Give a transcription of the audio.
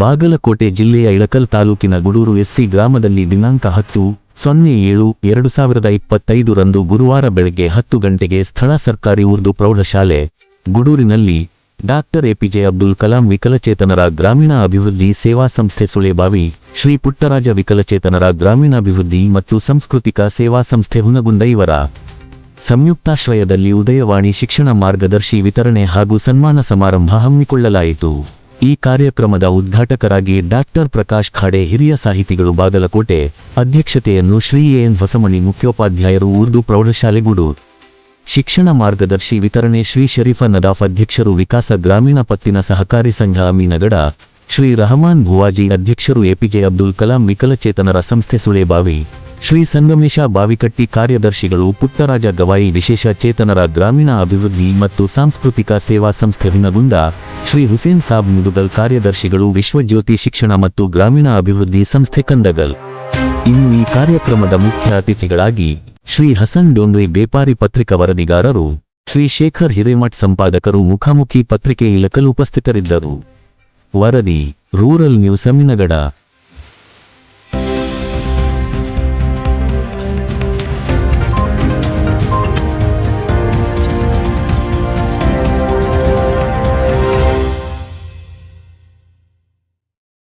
ಬಾಗಲಕೋಟೆ ಜಿಲ್ಲೆಯ ಇಳಕಲ್ ತಾಲೂಕಿನ ಗುಡೂರು ಎಸ್ಸಿ ಗ್ರಾಮದಲ್ಲಿ ದಿನಾಂಕ ಹತ್ತು, ಸೊನ್ನೆ ಏಳು, ಎರಡು ಸಾವಿರದ ಇಪ್ಪತ್ತೈದು ರಂದು ಗುರುವಾರ ಬೆಳಗ್ಗೆ ಹತ್ತು ಗಂಟೆಗೆ ಸ್ಥಳ ಸರ್ಕಾರಿ ಉರ್ದು ಪ್ರೌಢಶಾಲೆ, ಗುಡೂರಿನಲ್ಲಿ ಡಾಕ್ಟರ್ ಎಪಿಜೆ ಅಬ್ದುಲ್ ಕಲಾಂ ವಿಕಲಚೇತನರ ಗ್ರಾಮೀಣ ಅಭಿವೃದ್ಧಿ ಸೇವಾ ಸಂಸ್ಥೆ ಸುಳೆಬಾವಿ ಶ್ರೀ ಪುಟ್ಟರಾಜ ವಿಕಲಚೇತನರ ಗ್ರಾಮೀಣಾಭಿವೃದ್ಧಿ ಮತ್ತು ಸಾಂಸ್ಕೃತಿಕ ಸೇವಾ ಸಂಸ್ಥೆ ಹುನಗುಂದ ಇವರ ಸಂಯುಕ್ತಾಶ್ರಯದಲ್ಲಿ ಉದಯವಾಣಿ ಶಿಕ್ಷಣ ಮಾರ್ಗದರ್ಶಿ ವಿತರಣೆ ಹಾಗೂ ಸನ್ಮಾನ ಸಮಾರಂಭ ಹಮ್ಮಿಕೊಳ್ಳಲಾಯಿತು. ಈ ಕಾರ್ಯಕ್ರಮದ ಉದ್ಘಾಟಕರಾಗಿ ಡಾಕ್ಟರ್ ಪ್ರಕಾಶ್ ಖಾಡೆ, ಹಿರಿಯ ಸಾಹಿತಿಗಳು ಬಾಗಲಕೋಟೆ. ಅಧ್ಯಕ್ಷತೆಯನ್ನು ಶ್ರೀ ಎನ್ ಹೊಸಮಣಿ ಮುಖ್ಯೋಪಾಧ್ಯಾಯರು ಉರ್ದು ಪ್ರೌಢಶಾಲೆ ಗುಡೂರ್ ಶಿಕ್ಷಣ ಮಾರ್ಗದರ್ಶಿ ವಿತರಣೆ ಶ್ರೀ ಶರೀಫ ನದಾಫ್ ಅಧ್ಯಕ್ಷರು ವಿಕಾಸ ಗ್ರಾಮೀಣ ಪತ್ತಿನ ಸಹಕಾರಿ ಸಂಘ ಅಮೀನಗಡ. ಶ್ರೀ ರಹಮಾನ್ ಭುವಾಜಿ ಅಧ್ಯಕ್ಷರು ಎಪಿಜೆ ಅಬ್ದುಲ್ ಕಲಾಂ ವಿಕಲಚೇತನರ ಸಂಸ್ಥೆ ಸುಳೆಬಾವಿ ಶ್ರೀ ಸಂಗಮೇಶ ಬಾವಿಕಟ್ಟಿ ಕಾರ್ಯದರ್ಶಿಗಳು ಪುಟ್ಟರಾಜ ಗವಾಯಿ ವಿಶೇಷ ಚೇತನರ ಗ್ರಾಮೀಣ ಅಭಿವೃದ್ಧಿ ಮತ್ತು ಸಾಂಸ್ಕೃತಿಕ ಸೇವಾ ಸಂಸ್ಥೆ ಹಿನಗುಂದ. ಶ್ರೀ ಹುಸೇನ್ ಸಾಬ್ ಮುದುಗಲ್ ಕಾರ್ಯದರ್ಶಿಗಳು ವಿಶ್ವಜ್ಯೋತಿ ಶಿಕ್ಷಣ ಮತ್ತು ಗ್ರಾಮೀಣ ಅಭಿವೃದ್ಧಿ ಸಂಸ್ಥೆ ಕಂದಗಲ್. ಇನ್ನು ಈ ಕಾರ್ಯಕ್ರಮದ ಮುಖ್ಯ ಅತಿಥಿಗಳಾಗಿ ಶ್ರೀ ಹಸನ್ ಡೋಂಗ್ರಿ ಬೇಪಾರಿ ಪತ್ರಿಕಾ ವರದಿಗಾರರು, ಶ್ರೀ ಶೇಖರ್ ಹಿರೇಮಠ್ ಸಂಪಾದಕರು ಮುಖಾಮುಖಿ ಪತ್ರಿಕೆ ಇಳಕಲು ಉಪಸ್ಥಿತರಿದ್ದರು. ವರದಿ, ರೂರಲ್ ನ್ಯೂಸ್ ಅಮ್ಮಿನಗಡ